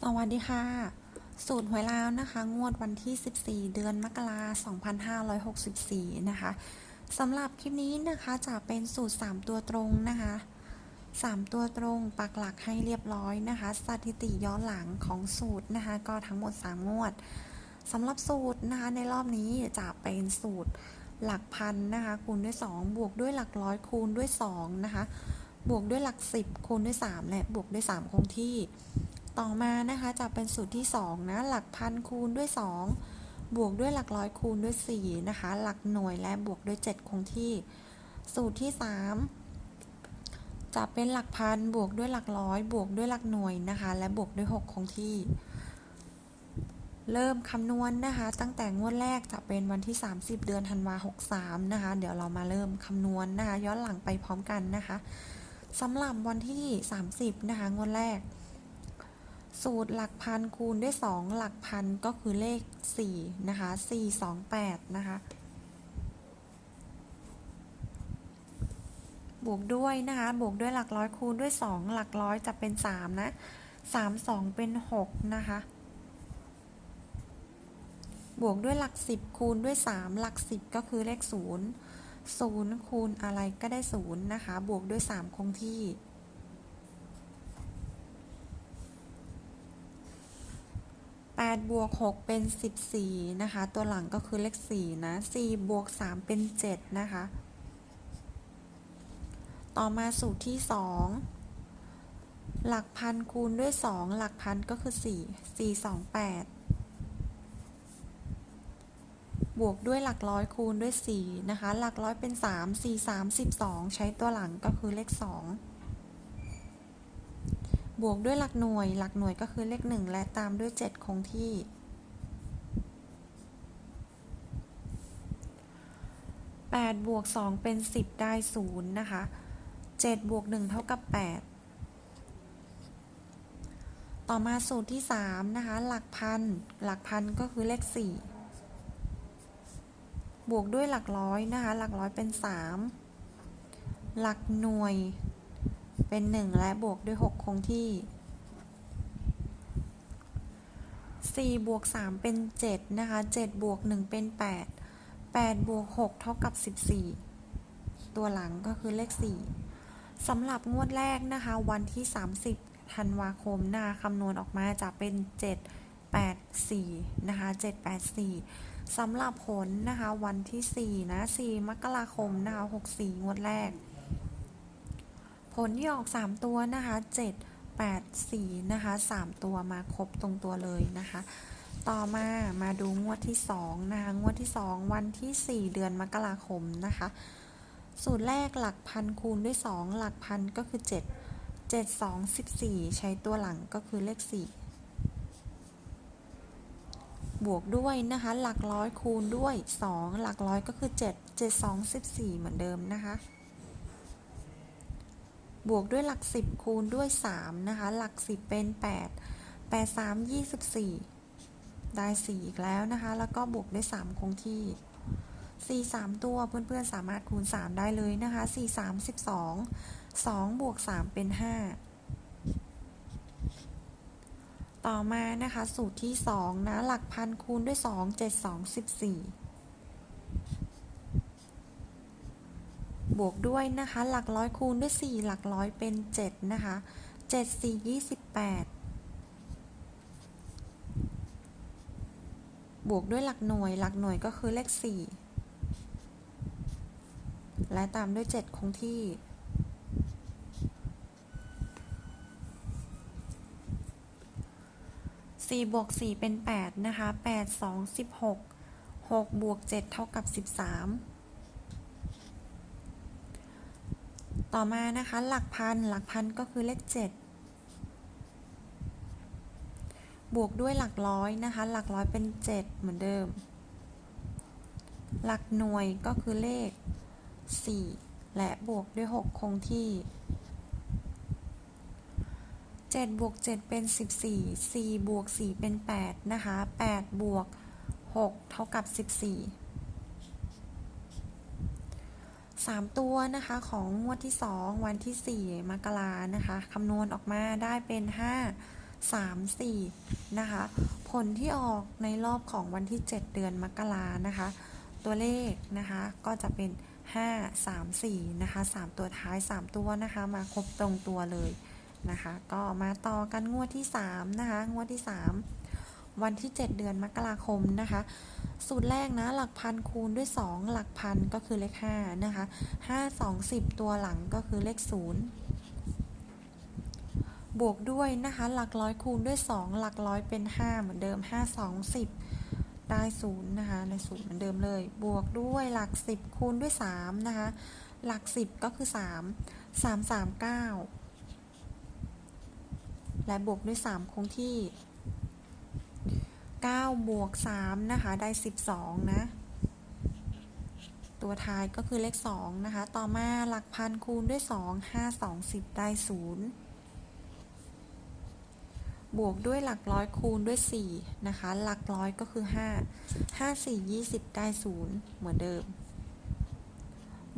สวัสดีค่ะ สูตรหวยลาวนะคะ งวดวันที่ 14 เดือนมกราคม2564 นะคะสำหรับคลิปนี้นะคะจะเป็นสูตร 3 ตัวตรงนะคะ 3 ตัวตรงปักหลักให้เรียบร้อยนะคะ สถิติย้อนหลังของสูตรนะคะ ก็ทั้งหมด 3 งวดสำหรับสูตรนะคะในรอบนี้จะเป็นสูตรหลักพันนะคะคูณด้วย 2 บวกด้วยหลักร้อยคูณด้วย2นะคะบวกด้วยหลัก 10คูณด้วย 3 และบวกด้วย 3 คงที่ ต่อมานะคะจะเป็นสูตรที่2นะหลักพันคูณด้วย 2 บวกด้วยหลักร้อยคูณด้วย4นะคะหลักหน่วยและบวกด้วย 7 คงที่ สูตรที่ 3 จะเป็นหลักพันบวกด้วยหลักร้อย บวกด้วยหลักหน่วยนะคะ และบวกด้วย 6 คงที่ เริ่มคำนวณนะคะ ตั้งแต่งวดแรกจะเป็นวันที่ 30 เดือนธันวา63นะคะ เดี๋ยวเรามาเริ่มคำนวณนะคะ ย้อนหลังไปพร้อมกันนะคะสำหรับวันที่ 30 นะคะงวดแรก สูตรหลักพันคูณด้วย 2 หลักพันก็คือเลข 4 นะคะ 4 2 8 นะคะ บวกด้วยนะคะ บวกด้วยหลักร้อยคูณด้วย 2 หลักร้อยจะเป็น 3 นะ 3 2 เป็น 6 นะคะ บวกด้วยหลัก 10 คูณด้วย 3 หลัก 10 ก็คือเลข 0 0 คูณอะไรก็ได้ 0 นะคะ บวกด้วย 3 คงที่ 8 บวก 6 เป็น 14 นะคะ ตัวหลังก็คือเลข 4 นะ 4 บวก 3 เป็น 7 นะคะ ต่อมาสูตรที่ 2 หลักพันคูณด้วย 2 หลักพันก็คือ 4 4 2 8 บวกด้วยหลักร้อยคูณด้วย 4 นะคะ หลักร้อยเป็น 3 4 3 12 ใช้ตัวหลังก็คือเลข 2 บวกด้วยหลักหน่วย หลักหน่วยก็คือเลข 1 และตามด้วย 7 คงที่ 8 บวก 2 เป็น 10 ได้ 0 นะคะ 7 บวก 1 เท่ากับ 8 ต่อมาสูตรที่ 3 นะคะ หลักพัน หลักพันก็คือเลข 4 บวกด้วยหลักร้อยนะคะ หลักร้อยเป็น 3 หลักหน่วย เป็น 1 และบวกด้วย 6 คงที่ 4 บวก 3 เป็น 7 นะคะ 7 บวก 1 เป็น 8 8 บวก 6 เท่ากับ 14 ตัวหลังก็คือเลข 4 สำหรับงวดแรกนะคะ วันที่ 30 ธันวาคมนะคะคำนวณออกมาจะเป็น 7 8 4 นะคะ 7 8 4 สำหรับผลนะคะ วันที่ 4 นะ 4 มกราคมนะคะ 64 งวดแรก ผลที่ออก 3 ตัวนะคะ 7 8 4นะคะ3ตัวมาครบตรงตัวเลยนะคะ ต่อมามาดูงวดที่2นะคะงวดที่ 2 วันที่ 4 เดือนมกราคมนะคะ สูตรแรกหลักพันคูณด้วย 2 หลักพันก็คือ 7 7 2 14 ใช้ตัวหลังก็คือเลข 4 บวกด้วยนะคะ หลักร้อยคูณด้วย 2 หลักร้อยก็คือ 7 7 2 14 เหมือนเดิมนะคะ บวกด้วยหลัก 10 คูณด้วย 3 นะคะ หลัก 10 เป็น 8 8 3 24 ได้ 4 อีกแล้วนะคะ แล้วก็บวกด้วย 3 คงที่ 4 3 ตัวเพื่อนๆ สามารถคูณ 3 ได้เลยนะคะ 4 3 12 2 บวก 3 เป็น 5 ต่อมานะคะ สูตรที่ 2 นะ หลักพันคูณด้วย 2 7 2 14 บวกด้วยนะคะ หลักร้อยคูณด้วย 4 หลักร้อยเป็น 7 นะคะ 7 4 28 บวกด้วยหลักหน่วย หลักหน่วยก็คือเลข 4 และตามด้วย 7 คงที่4บวก4เป็น8นะคะ8 2 16 6บวก7เท่ากับ13 ต่อมานะคะหลักพันหลักพันก็คือเลข 7 บวกด้วยหลักร้อยนะคะหลักร้อยเป็น 7 เหมือนเดิม หลักหน่วยก็คือเลข 4 และบวกด้วย 6 คงที่ 7 บวก 7 เป็น 14 4 บวก 4 เป็น 8 นะคะ 8 บวก 6 เท่ากับ 14 3 ตัวนะคะของงวดที่ 2 วันที่ 4 มกรานะคะคำนวณออกมาได้เป็น 5 3 4 นะคะ ผลที่ออกในรอบของวันที่ 7 เดือนมกรานะคะ ตัวเลขนะคะ ก็จะเป็น 5 3 4 นะคะ 3 ตัวท้าย 3 ตัวนะคะ มาครบตรงตัวเลยนะคะ ก็มาต่อกันงวดที่ 3 นะคะ งวดที่ 3 วันที่ 7 เดือนมกราคมนะคะ สูตรแรกนะ หลักพันคูณด้วย 2 หลักพันก็คือเลข5นะคะ 5 2 10 ตัวหลังก็คือเลข 0 บวกด้วยนะคะ หลักร้อยคูณด้วย 2 หลักร้อยเป็น 5 เหมือนเดิม 5 2 10 ได้ 0 นะคะในศูนย์เหมือนเดิมเลย บวกด้วยหลัก 10 คูณด้วย 3 นะคะ หลัก 10 ก็คือ 3 3 3 9 และบวกด้วย 3 คงที่ 9 บวก 3 นะคะ ได้ 12 นะ ตัวท้ายก็คือเลข 2 นะคะ ต่อมาหลักพันคูณด้วย 2 5 2 10 ได้ 0 บวกด้วยหลักร้อยคูณด้วย 4 นะคะ หลักร้อยก็คือ 5 5 4 20 ได้ 0 เหมือนเดิม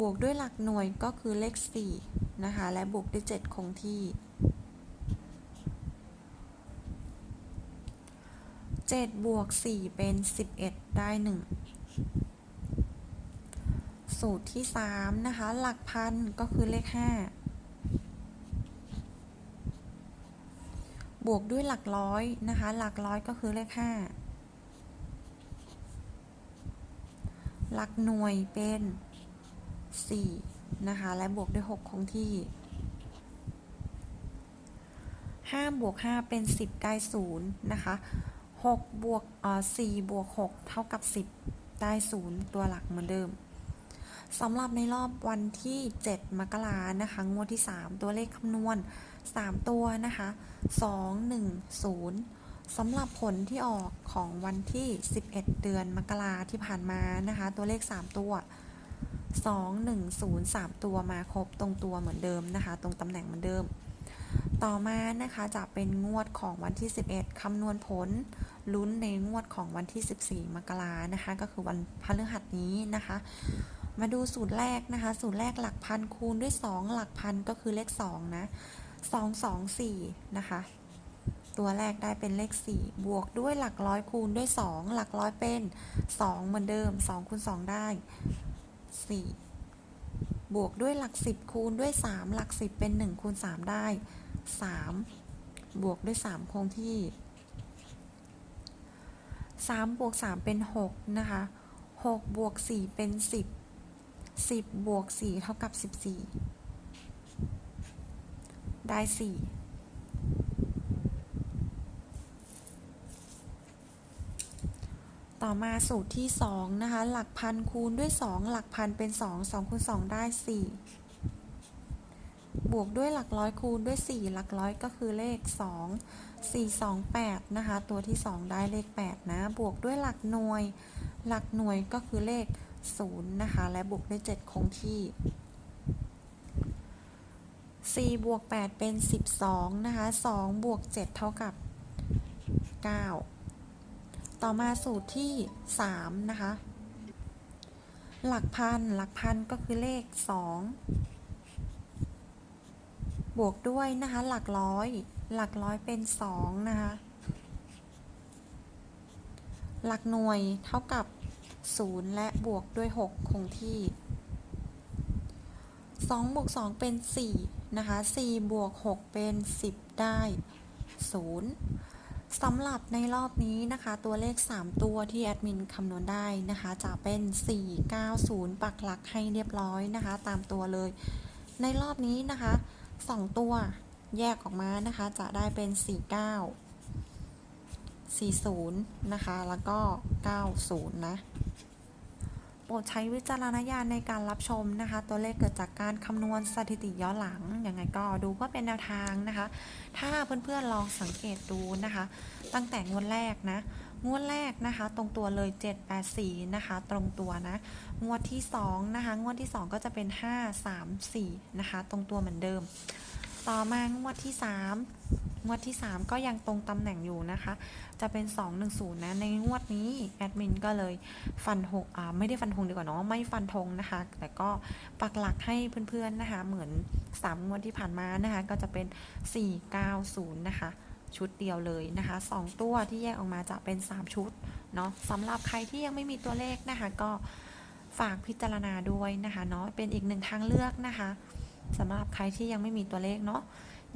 บวกด้วยหลักหน่วยก็คือเลข 4 นะคะ และบวกด้วย 7 คงที่ 7บวก4เป็น 11 ได้ 1 สูตรที่ 3 นะคะ หลักพันก็คือเลข 5 บวกด้วยหลักร้อยนะคะ หลักร้อยก็คือเลข 5 หลักหน่วยเป็น 4 นะคะ และบวกด้วย 6 คงที่5บวก5เป็น 10 ได้0นะคะ 6บวกเอ่อ4บวก 6 เท่ากับ 10 ได้ 0 ตัวหลักเหมือนเดิมสำหรับในรอบวันที่ 7 มกรานะคะ งวดที่ 3 ตัวเลขคำนวณ 3 ตัวนะคะ 2 1 0สำหรับผลที่ออกของวันที่ 11 เดือนมกราที่ผ่านมานะคะ ตัวเลข 3 ตัว 2 1 0 3 ตัวมาครบตรงตัวเหมือนเดิมนะคะ ตรงตำแหน่งเหมือนเดิม ต่อมานะคะจะเป็นงวดของวันที่ 11คำนวณผล ลุ้นในงวดของวันที่ 14 มกรานะคะ ก็คือวันพฤหัสนี้นะคะ มาดูสูตรแรกนะคะ สูตรแรกหลักพันคูณด้วย 2 หลักพันก็คือเลข 2 นะ 2 2 4 นะคะ ตัวแรกได้เป็นเลข 4 บวกด้วยหลักร้อยคูณด้วย 2 หลักร้อยเป็น 2 เหมือนเดิม 2คูณ2 ได้ 4บวกด้วยหลัก 10 คูณด้วย 3 หลัก 10 เป็น 1 คูณ 3 ได้ 3 บวกด้วย 3 คงที่ 3บวก3เป็น 6 นะคะ6บวก4เป็น 10 10บวก4เท่ากับ 14 ได้ 4ต่อมาสูตรที่ 2 นะคะ หลักพันคูณด้วย 2 หลักพันเป็น 2 2คูณ2ได้ 4 บวกด้วยหลักร้อยคูณด้วย 4 หลักร้อยก็คือเลข 2 4 2 8 นะคะ ตัวที่ 2 ได้เลข 8 นะ บวกด้วยหลักหน่วย หลักหน่วยก็คือเลข 0 นะคะ และบวกด้วย 7 คงที่4บวก8เป็น 12 นะคะ2บวก 7 เท่ากับ 9 ต่อมาสูตรที่ 3 นะคะ หลักพัน หลักพันก็คือเลข 2 บวกด้วยนะคะ หลักร้อย หลักร้อยเป็น 2 นะคะ หลักหน่วยเท่ากับ 0 และบวกด้วย 6 คงที่ 2 บวก 2 เป็น 4 นะคะ 4 บวก 6 เป็น 10 ได้ 0สำหรับในรอบนี้นะคะ ตัวเลข 3 ตัวที่แอดมินคำนวณได้นะคะ จะเป็น 4 9 0 ปักหลักให้เรียบร้อยนะคะ ตามตัวเลย ในรอบนี้นะคะ 2 ตัวแยกออกมานะคะ จะได้เป็น 49 40 นะคะ แล้วก็ 90 นะ รดใช้วิจารณญาณในการรับชมนะคะ ตัวเลขเกิดจากการคำนวณสถิติย้อนหลังยังไงก็ดูเพื่อเป็นแนวทางนะคะ ถ้าเพื่อนๆลองสังเกตดูนะคะ ตั้งแต่งวดแรกนะงวดแรกนะคะ ตรงตัวเลย 784 นะคะ ตรงตัวนะ งวดที่ 2 นะคะ งวดที่ 2 ก็จะเป็น 534 นะคะ ตรงตัวเหมือนเดิม ต่อมางวดที่ 3 งวดที่ 3 ก็ยังตรงตำแหน่งอยู่นะคะ จะเป็น 210 นะ ในงวดนี้แอดมินก็เลยฟันหกไม่ได้ฟันธงดีกว่าเนาะไม่ฟันธงนะคะ แต่ก็ปักหลักให้เพื่อนๆนะคะ เหมือน 3 งวดที่ผ่านมานะคะ ก็จะเป็น 490 นะคะ ชุดเดียวเลยนะคะ 2 ตัวที่แยกออกมาจะเป็น 3 ชุดเนาะสำหรับใครที่ยังไม่มีตัวเลขนะคะ ก็ฝากพิจารณาด้วยนะคะเนาะเป็นอีกหนึ่งทางเลือกนะคะสำหรับใครที่ยังไม่มีตัวเลขเนาะ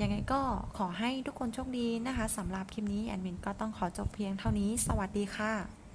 ยังไงก็ขอให้ทุกคนโชคดีนะคะสำหรับคลิปนี้แอดมินก็ต้องขอจบเพียงเท่านี้ สวัสดีค่ะ